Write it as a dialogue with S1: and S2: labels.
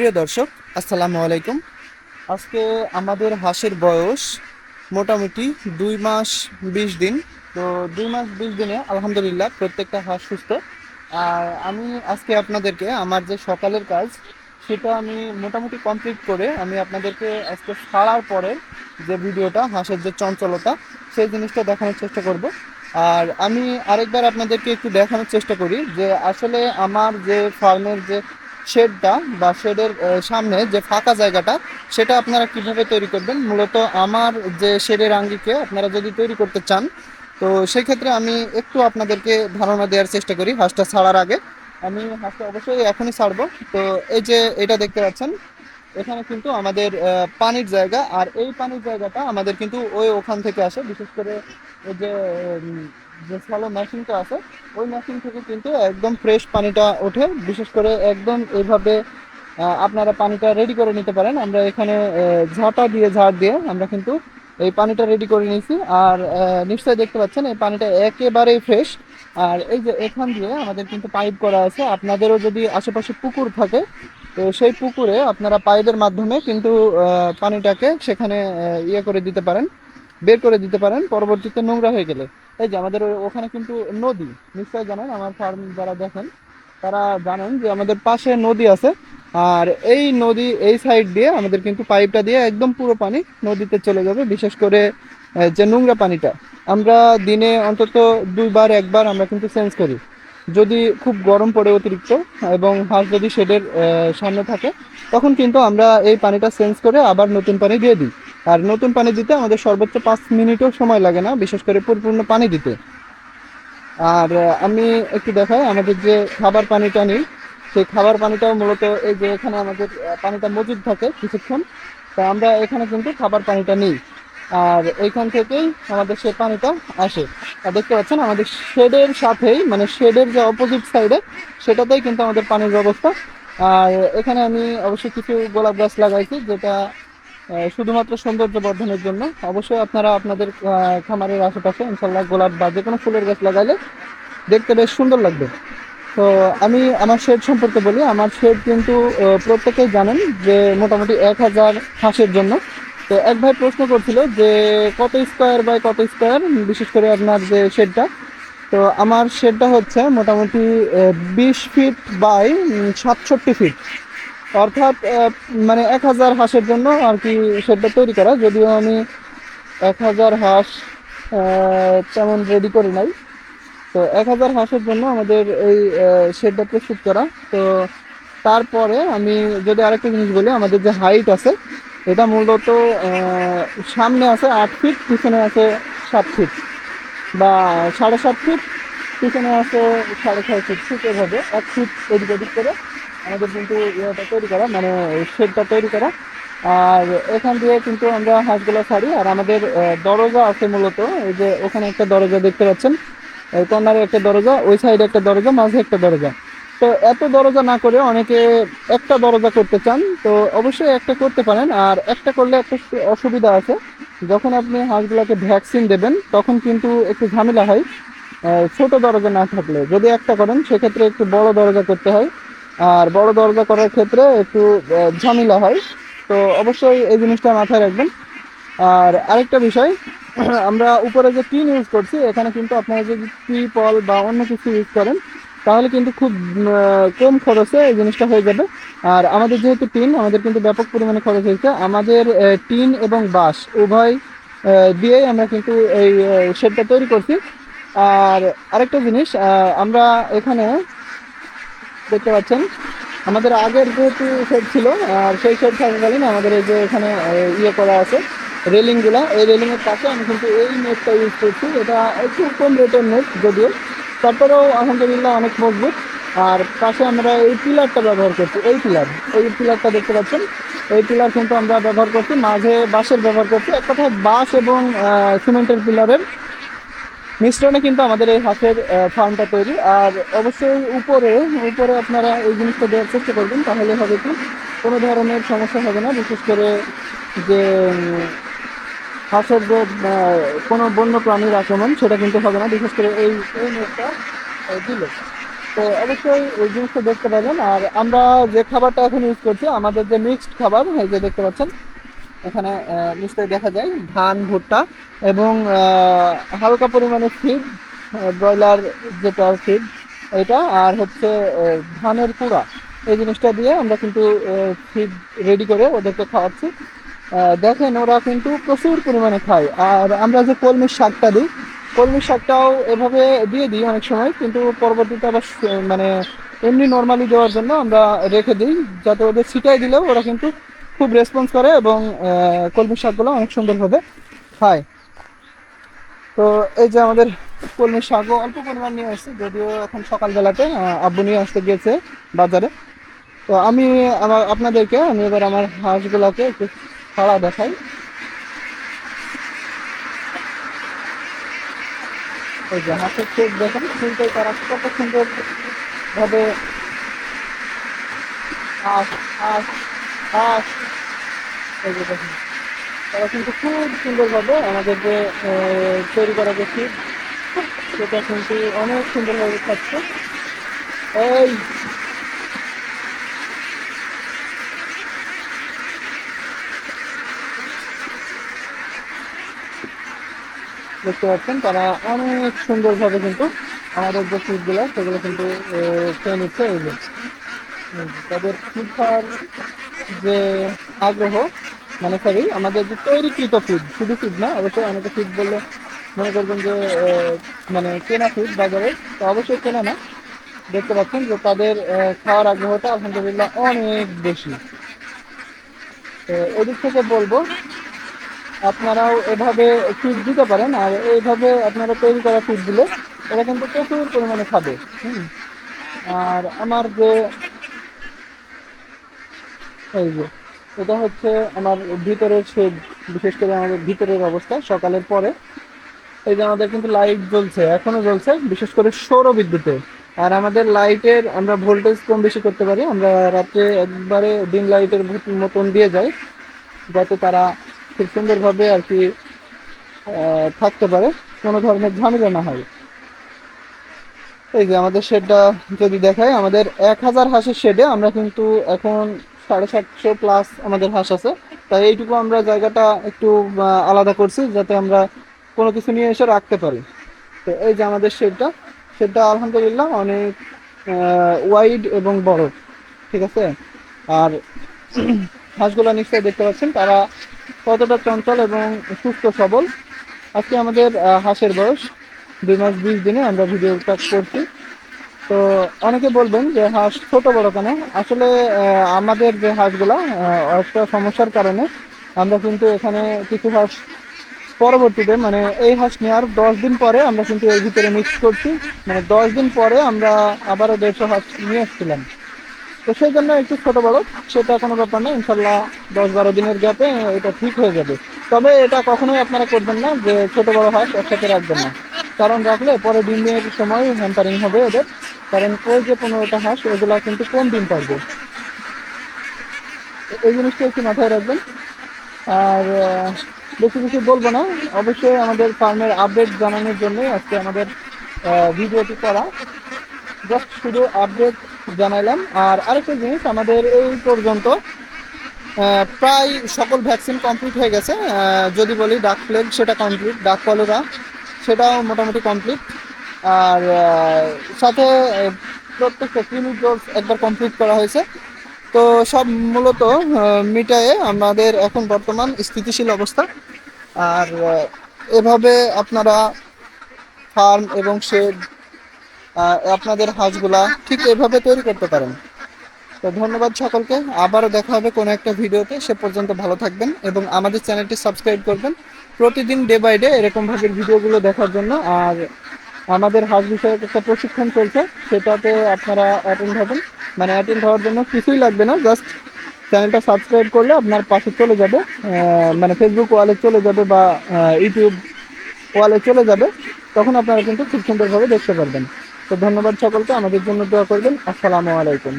S1: প্রিয় দর্শক, আসসালামু আলাইকুম। আজকে আমাদের হাঁসের বয়স মোটামুটি দুই মাস বিশ দিন। তো দুই মাস বিশ দিনে আলহামদুলিল্লাহ প্রত্যেকটা হাঁস সুস্থ। আর আমি আজকে আপনাদেরকে আমার যে সকালের কাজ, সেটা আমি মোটামুটি কমপ্লিট করে আমি আপনাদেরকে আজকে সারার পরে যে ভিডিওটা, হাঁসের যে চঞ্চলতা, সেই জিনিসটা দেখানোর চেষ্টা করব। আর আমি আরেকবার আপনাদেরকে একটু দেখানোর চেষ্টা করি যে আসলে আমার যে ফার্মের যে শেডটা বা শেডের সামনে যে ফাঁকা জায়গাটা, সেটা আপনারা কীভাবে তৈরি করবেন? মূলত আমার যে শেডের আঙ্গিকে আপনারা যদি তৈরি করতে চান, তো সেই ক্ষেত্রে আমি একটু আপনাদেরকে ধারণা দেওয়ার চেষ্টা করি হাঁসটা ছাড়ার আগে। আমি হাঁসটা অবশ্যই এখনই ছাড়বো। তো এই যে এটা দেখতে পাচ্ছেন, এখানে কিন্তু আমাদের পানির জায়গা, আর এই পানির জায়গাটা আমাদের কিন্তু ওই ওখান থেকে আসে। বিশেষ করে ওই যে যে স্যালো মেশিনটা আছে ওই মেশিন থেকে কিন্তু একদম ফ্রেশ পানিটা ওঠে। বিশেষ করে একদম এইভাবে আপনারা পানিটা রেডি করে নিতে পারেন। আমরা এখানে ঝাঁটা দিয়ে ঝাড় দিয়ে আমরা কিন্তু এই পানিটা রেডি করে নিয়েছি। আর নিশ্চয়ই দেখতে পাচ্ছেন, এই পানিটা একেবারেই ফ্রেশ আর এই যে এখান দিয়ে আমাদের কিন্তু পাইপ করা আছে। আপনাদেরও যদি আশেপাশে পুকুর থাকে, তো সেই পুকুরে আপনারা পাইপের মাধ্যমে কিন্তু পানিটাকে সেখানে ইয়ে করে দিতে পারেন, বের করে দিতে পারেন। পরবর্তীতে নোংরা হয়ে গেলে। এই যে আমাদের ওখানে কিন্তু নদী। নিশ্চয় জানেন, আমার ফার্ম যারা দেখেন, তারা জানেন যে আমাদের পাশে নদী আছে। আর এই নদী এই সাইড দিয়ে আমাদের কিন্তু পাইপটা দিয়ে একদম পুরো পানি নদীতে চলে যাবে, বিশেষ করে যে নোংরা পানিটা। আমরা দিনে অন্তত দুইবার, একবার আমরা কিন্তু চেঞ্জ করি। যদি খুব গরম পড়ে অতিরিক্ত এবং হাঁস যদি শেডের সামনে থাকে, তখন কিন্তু আমরা এই পানিটা চেঞ্জ করে আবার নতুন পানি দিয়ে দিই। আর নতুন পানি দিতে আমাদের সর্বোচ্চ পাঁচ মিনিটও সময় লাগে না, বিশেষ করে পরিপূর্ণ পানি দিতে। আর আমি একটু দেখাই আমাদের যে খাবার পানিটা নিই, সেই খাবার পানিটাও মূলত এই যে এখানে আমাদের পানিটা মজুদ থাকে কিছুক্ষণ। তা আমরা এখানে কিন্তু খাবার পানিটা নিই। আর এইখান থেকেই আমাদের সে পানিটা আসে। আর দেখতে পাচ্ছেন আমাদের শেডের সাথেই মানে শেডের যে অপোজিট সাইডে সেটাতেই কিন্তু আমাদের পানির ব্যবস্থা। আর এখানে আমি অবশ্যই কিছু গোলাপ গাছ লাগাইছি, যেটা শুধুমাত্র সৌন্দর্য বর্ধনের জন্য। অবশ্যই আপনারা আপনাদের খামারের আশেপাশে, ইনশাল্লাহ গোলাপ বা যে কোনো ফুলের গাছ লাগাইলে দেখতে বেশ সুন্দর লাগবে। তো আমি আমার শেড সম্পর্কে বলি, আমার শেড কিন্তু প্রত্যেকেই জানেন যে মোটামুটি এক হাজার হাঁসের জন্য। তো এক ভাই প্রশ্ন করছিল যে কত স্কোয়ার বাই কত স্কোয়ার বিশেষ করে আপনার যে শেডটা? তো আমার শেডটা হচ্ছে মোটামুটি বিশ ফিট বাই সাতষট্টি ফিট অর্থাৎ মানে এক হাজার হাঁসের জন্য আর কি শেডটা তৈরি করা। যদিও আমি এক হাজার হাঁস তেমন রেডি করি নাই। তো এক হাজার হাঁসের জন্য আমাদের এই শেডটা প্রস্তুত করা। তো তারপরে আমি যদি আরেকটা জিনিস বলি, আমাদের যে হাইট আছে, এটা মূলত সামনে আছে আট ফিট পিছনে আছে সাত ফিট বা সাড়ে সাত ফিট পিছনে আছে সাড়ে ছয় ফিট ঠিক এভাবে এক ফিট এদিক ওদিক করে। আমাদের কিন্তু ইয়েটা তৈরি করা মানে শেডটা তৈরি করা। আর এখান দিয়ে কিন্তু আমরা হাঁসগুলো ছাড়ি। আর আমাদের দরজা আছে মূলত, এই যে ওখানে একটা দরজা দেখতে পাচ্ছেন। কর্নারে একটা দরজা, ওই সাইডে একটা দরজা, মাঝে একটা দরজা। তো এত দরজা না করে অনেকে একটা দরজা করতে চান, তো অবশ্যই একটা করতে পারেন। আর একটা করলে একটা অসুবিধা আছে। যখন আপনি হাঁসগুলোকে ভ্যাকসিন দেবেন, তখন কিন্তু একটু ঝামেলা হয়। ছোট দরজা না থাকলে। যদি একটা করেন, সেক্ষেত্রে একটু বড় দরজা করতে হয়। আর বড় দরজা করার ক্ষেত্রে একটু ঝামেলা হয়। তো অবশ্যই এই জিনিসটা মাথায় রাখবেন। আর আরেকটা বিষয়, আমরা উপরে যে টিন ইউজ করছি, এখানে কিন্তু আপনারা যদি ত্রিপল বা অন্য কিছু ইউজ করেন, তাহলে কিন্তু খুব কম খরচে এই জিনিসটা হয়ে যাবে। আর আমাদের যেহেতু টিন, আমাদের কিন্তু ব্যাপক পরিমাণে খরচ হয়েছে। আমাদের টিন এবং বাঁশ উভয় দিয়েই আমরা কিন্তু এই শেডটা তৈরি করছি। আর আরেকটা জিনিস আমরা এখানে দেখতে পাচ্ছেন। আমাদের আগের যেহেতু শেড ছিল, আর সেই শেড থাকাকালীন আমাদের এই যে এখানে ইয়ে করা আছে রেলিংগুলা এই রেলিংয়ের পাশে আমি কিন্তু এই নেটটা ইউজ করছি। এটা একটু কম রেটের নেট যদিও। তারপরেও আলহামদুলিল্লাহ অনেক মজবুত। আর পাশে আমরা এই পিলারটা ব্যবহার করছি, এই পিলার, এই পিলারটা দেখতে পাচ্ছেন। এই পিলার কিন্তু আমরা ব্যবহার করছি, মাঝে বাঁশের ব্যবহার করছি। এক কথায় বাঁশ এবং সিমেন্টের পিলারের মিশ্রণে কিন্তু আমাদের এই হাঁসের ফার্মটা তৈরি। আর অবশ্যই উপরে উপরে আপনারা এই জিনিসটা দেওয়ার চেষ্টা করবেন, তাহলে হবে কি, কোনো ধরনের সমস্যা হবে না। বিশেষ করে যে হাঁসের যে কোনো বন্য প্রাণীর আক্রমণ, সেটা কিন্তু হবে না। বিশেষ করে এই এই দিলে। তো অবশ্যই ওই জিনিসটা দেখতে পাবেন। আর আমরা যে খাবারটা এখন ইউজ করছি, আমাদের যে মিক্সড খাবার যে দেখতে পাচ্ছেন এখানে নিশ্চয়ই দেখা যায় ধান, ভুট্টা এবং হালকা পরিমাণে ফিড ব্রয়লার যেটা ফিড এটা আর হচ্ছে ধানের কুড়া। এই জিনিসটা দিয়ে আমরা কিন্তু ফিড রেডি করে ওদেরকে খাওয়াচ্ছি। দেখেন ওরা কিন্তু প্রচুর পরিমাণে খায়। আর আমরা যে কলমির শাকটা দিই, কলমির শাকটাও এভাবে দিয়ে দিই অনেক সময়, কিন্তু পরবর্তীতে আবার মানে এমনি নর্মালি দেওয়ার জন্য আমরা রেখে দিই, যাতে ওদের ছিটাই দিলেও ওরা কিন্তু খুব রেসপন্স করে এবং কলমি শাকগুলো অনেক সুন্দরভাবে খায়। তো এই যে আমাদের কলমি শাকও অল্প পরিমাণ নিয়ে আসছে যদিও এখন সকালবেলাতে আব্বু নিয়ে আসতে গিয়েছে বাজারে। তো আমি আমার, আপনাদেরকে, আমি এবার আমার হাঁসগুলোকে একটু ছাড়া দেখাই। এই যে হাঁসের চোখ দেখেন, শুনতে তারা কত সুন্দর ভাবে হাঁস হাঁস হাঁস তারা কিন্তু খুব সুন্দরভাবে আমাদের যে তৈরি করা যে feed, সেটা কিন্তু অনেক সুন্দরভাবে খাচ্ছে এই দেখতে পাচ্ছেন তারা অনেক সুন্দরভাবে কিন্তু আমাদের যে ফিডগুলো সেগুলো কিন্তু খেয়ে নিচ্ছে। এই তাদের ফিড খাওয়ার যে আগ্রহ মানে সরি আমাদের যে তৈরিকৃত ফিড শুধু ফিড না, অবশ্যই অনেকে ফিড বললে মনে করবেন যে মানে কেনা ফিড বাজারে, তো অবশ্যই কেনা না। দেখতে পাচ্ছেন যে তাদের খাওয়ার আগ্রহটা আলহামদুলিল্লাহ অনেক বেশি। তো এদিক থেকে বলব, আপনারাও এভাবে ফিড দিতে পারেন, আর এইভাবে আপনারা তৈরি করা ফিড দিলে এরা কিন্তু প্রচুর পরিমাণে খাবে। হুম। আর আমার যে এই যে, এটা হচ্ছে আমার ভিতরের শেড, বিশেষ করে আমাদের ভিতরের অবস্থা, সকালের পরে। এই যে আমাদের কিন্তু লাইট জ্বলছে, এখনও জ্বলছে, বিশেষ করে সৌর বিদ্যুতে। আর আমাদের লাইটের আমরা ভোল্টেজ কম বেশি করতে পারি, আমরা রাত্রে একবারে দিন লাইটের মতন দিয়ে যাই, যাতে তারা খুব সুন্দরভাবে আর কি থাকতে পারে, কোনো ধরনের ঝামেলা না হয়। এই যে আমাদের শেডটা যদি দেখায় আমাদের এক হাজার হাঁসের শেডে আমরা কিন্তু এখন সাড়ে সাতশো প্লাস আমাদের হাঁস আছে। তাই এইটুকু আমরা জায়গাটা একটু আলাদা করছি যাতে আমরা কোনো কিছু নিয়ে এসে রাখতে পারি। তো এই যে আমাদের শেডটা শেডটা আলহামদুলিল্লাহ অনেক ওয়াইড এবং বড়, ঠিক আছে? আর হাঁসগুলো নিশ্চয়ই দেখতে পাচ্ছেন, তারা কতটা চঞ্চল এবং সুস্থ সবল। আজকে আমাদের হাঁসের বয়স, দুই মাস বিশ দিনে আমরা ভিডিওটা করছি। তো অনেকে বলবেন যে হাঁস ছোট বড় কেন? আসলে আমাদের যে হাঁসগুলা একটা সমস্যার কারণে আমরা কিন্তু এখানে কিছু হাঁস পরবর্তীতে মানে এই হাঁস নেওয়ার দশ দিন পরে আমরা কিন্তু এর ভিতরে মিক্স করছি। মানে দশ দিন পরে আমরা আবারও দেড়শো হাঁস নিয়ে এসেছিলাম। তো সেই জন্য একটু ছোট বড়, সেটা কোনো ব্যাপার না, ইনশাল্লাহ দশ বারো দিনের গ্যাপে এটা ঠিক হয়ে যাবে। তবে এটা কখনোই আপনারা করবেন না, যে ছোট বড় হাঁস একসাথে রাখবেন না। কারণ রাখলে পরে দিনের সময় হ্যাম্পারিং হবে ওদের। কারণ ওই যে পনেরোটা হাঁস, ওগুলা কিন্তু কোন ডিম পারবে? এই জিনিসটা একটু মাথায় রাখবেন। আর বেশি কিছু বলব না। অবশ্যই আমাদের ফার্মের আপডেট জানানোর জন্য আজকে আমাদের ভিডিওটি করা। জাস্ট শুধু আপডেট জানাইলাম। আর আরেকটা জিনিস, আমাদের এই পর্যন্ত প্রায় সকল ভ্যাকসিন কমপ্লিট হয়ে গেছে। যদি বলি, ডাক প্লেগ সেটা কমপ্লিট। ডাক কলেরা, সেটাও মোটামুটি কমপ্লিট। আর সাথে প্রত্যেকটা ক্লিনিক ডোজ একবার কমপ্লিট করা হয়েছে। তো সব মূলত মিটায়ে আমাদের এখন বর্তমান স্থিতিশীল অবস্থা। আর এভাবে আপনারা ফার্ম এবং শেড আপনাদের হাঁসগুলা ঠিক এভাবে তৈরি করতে পারেন। তো ধন্যবাদ সকলকে। আবারও দেখা হবে কোনো একটা ভিডিওতে। সে পর্যন্ত ভালো থাকবেন এবং আমাদের চ্যানেলটি সাবস্ক্রাইব করবেন। প্রতিদিন ডে বাই ডে এরকমভাবে ভিডিওগুলো দেখার জন্য। আর আমাদের হাজ বিষয়ক একটা প্রশিক্ষণ চলছে, সেটাতে আপনারা অ্যাটেন্ড হবেন। মানে অ্যাটেন্ড হওয়ার জন্য কিছুই লাগবে না জাস্ট চ্যানেলটা সাবস্ক্রাইব করলে আপনার পাশে চলে যাবে মানে ফেসবুক ওয়ালে চলে যাবে বা ইউটিউব ওয়ালে চলে যাবে, তখন আপনারা কিন্তু খুব সুন্দরভাবে দেখতে পারবেন। তো ধন্যবাদ সকলকে, আমাদের জন্য দোয়া করবেন। আসসালামু আলাইকুম।